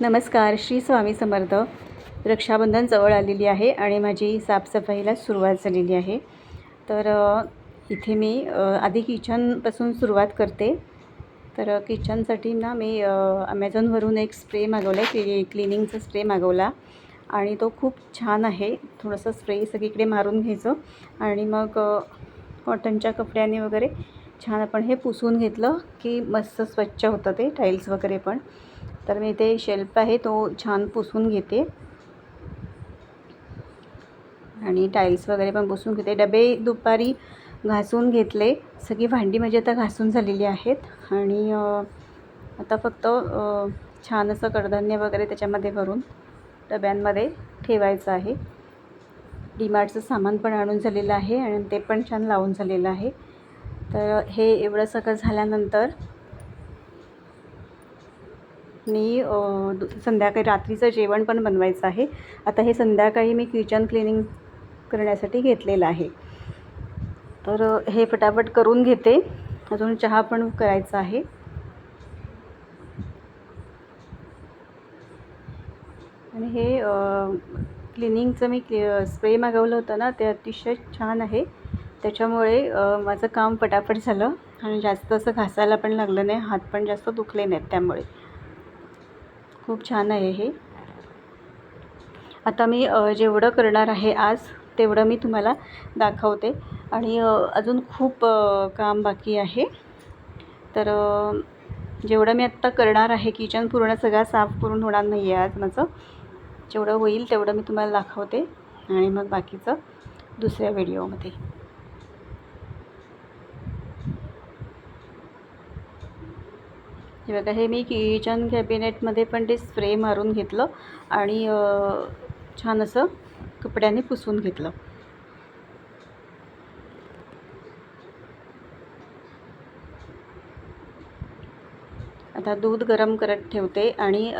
नमस्कार श्री स्वामी समर्थ. रक्षाबंधन जवळ आलेली आहे आणि माझी साफसफाईला सुरुवात झालेली आहे. तर इथे मी आधी किचनपासून सुरुवात करते. तर किचनसाठी ना मी ॲमेझॉनवरून एक स्प्रे मागवला आहे क्लि क्लिनिंगचा स्प्रे मागवला. आणि तो खूप छान आहे. थोडंसं स्प्रे सगळीकडे मारून घ्यायचं. आणि मग कॉटनच्या कपड्याने वगैरे छान आपण हे पुसून घेतलं की मस्त स्वच्छ होतं ते टाईल्स वगैरे पण. तर मी ते शेल्फ आहे तो छान पुसून घेते. आणि टाईल्स वगैरे पण पुसून घेते. डबे दुपारी घासून घेतले. सगळी भांडी म्हणजे आता घासून झालेली आहेत. आणि आता फक्त छान असं कडधान्य वगैरे त्याच्यामध्ये भरून डब्यांमध्ये ठेवायचं आहे. डीमार्टचं सामान पण आणून झालेलं आहे आणि ते पण छान लावून झालेलं आहे. तर हे एवढं सगळं झाल्यानंतर मी दु संध्याकाळी रात्रीचं जेवण पण बनवायचं आहे. आता हे संध्याकाळी मी किचन क्लिनिंग करण्यासाठी घेतलेलं आहे. तर हे फटाफट करून घेते. अजून चहा पण करायचा आहे. आणि हे क्लिनिंगचं मी स्प्रे मागवलं होतं ना ते अतिशय छान आहे. त्याच्यामुळे माझं काम पटापट झालं. आणि जास्त असं घासायला पण लागलं नाही हात पण जास्त दुखले नाहीत त्यामुळे. खूप छान आहे हे. आता मी जेवढं करणार आहे आज तेवढं मी तुम्हाला दाखवते. आणि अजून खूप काम बाकी आहे. तर जेवढं मी आत्ता करणार आहे किचन पूर्ण सगळा साफ करून होणार नाही आहे आज माझं. जेवढं होईल तेवढं मी तुम्हाला दाखवते. आणि मग बाकीचं दुसऱ्या व्हिडिओमध्ये. हे बघा हे मी किचन कॅबिनेटमध्ये पण ते स्प्रे मारून घेतलं आणि छान असं कपड्याने पुसून घेतलं. आता दूध गरम करत ठेवते आणि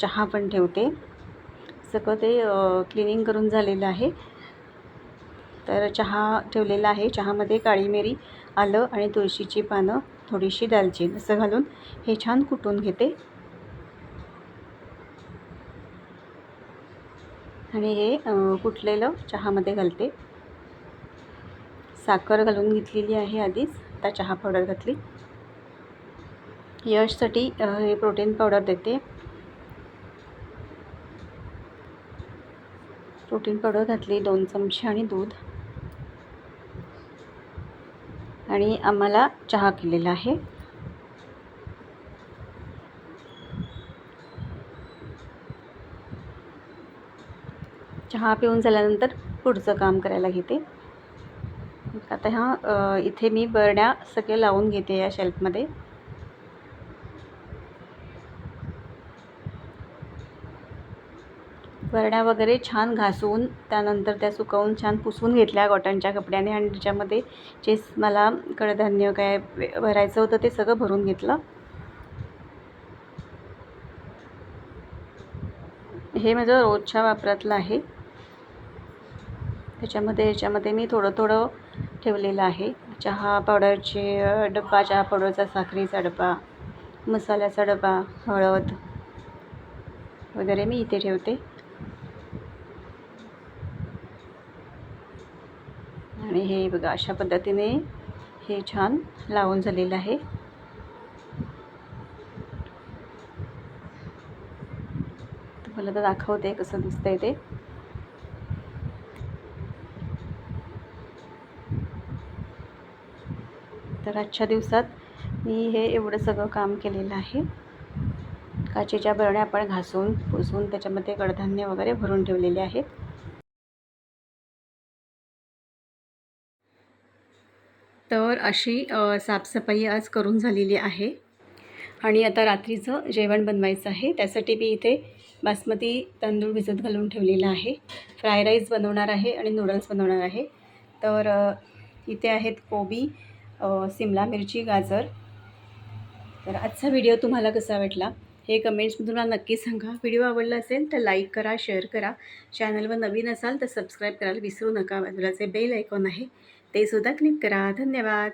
चहा पण ठेवते. सगळं ते क्लिनिंग करून झालेलं आहे. तर चहा ठेवलेला आहे. चहामध्ये काळी मिरी आलं आणि तुळशीची पानं थोडीशी दालचीन असं घालून हे छान कुटून घेते. आणि हे कुटलेलं चहामध्ये घालते. साखर घालून घेतलेली आहे आधीच आता चहा पावडर घातली. यशसाठी हे प्रोटीन पावडर देते. प्रोटीन पावडर घातली दोन चमचे आणि दूध. आणि आम्हाला चहा केलेला आहे. चहा पिऊन झाल्यानंतर पुढचं काम करायला घेते. आता ह्या इथे मी बरड्या सगळे लावून घेते या शेल्फमध्ये बरण्या वगैरे छान घासून त्यानंतर त्या सुकवून छान पुसून घेतल्या कॉटनच्या कपड्याने आणि त्याच्यामध्ये जे मला कडधान्य काय भरायचं होतं ते सगळं भरून घेतलं. हे माझं रोजच्या वापरातलं आहे. त्याच्यामध्ये याच्यामध्ये मी थोडं थोडं ठेवलेलं आहे. चहा पावडरचे डब्बा चहा पावडरचा साखरेचा डबा मसाल्याचा डबा हळद वगैरे मी इथे ठेवते. आणि हे बघा अशा पद्धतीने हे छान लावून झालेलं आहे. तुम्हाला तर दाखवते कसं दिसतंय ते. तर आजच्या दिवसात मी हे एवढं सगळं काम केलेलं आहे. काचेच्या बरण्या आपण घासून पुसून त्याच्यामध्ये कडधान्य वगैरे भरून ठेवलेले आहेत. तर अशी साफसफाई आज करून झालेली आहे. आणि आता रात्रीचं जेवण बनवायचं आहे. त्यासाठी मी इथे बासमती तांदूळ भिजत घालून ठेवलेला आहे. फ्राय राईस बनवणार आहे आणि नूडल्स बनवणार आहे. तर इथे आहेत कोबी सिमला मिरची गाजर. तर आजचा व्हिडिओ तुम्हाला कसा वाटला हे कमेंट्समधून मला नक्की सांगा. व्हिडिओ आवडला असेल तर लाईक करा शेअर करा. चॅनलवर नवीन असाल तर सबस्क्राईब करायला विसरू नका. बाजूला जे बेल आयकॉन आहे. ते सुद्धा क्लिक करा. धन्यवाद.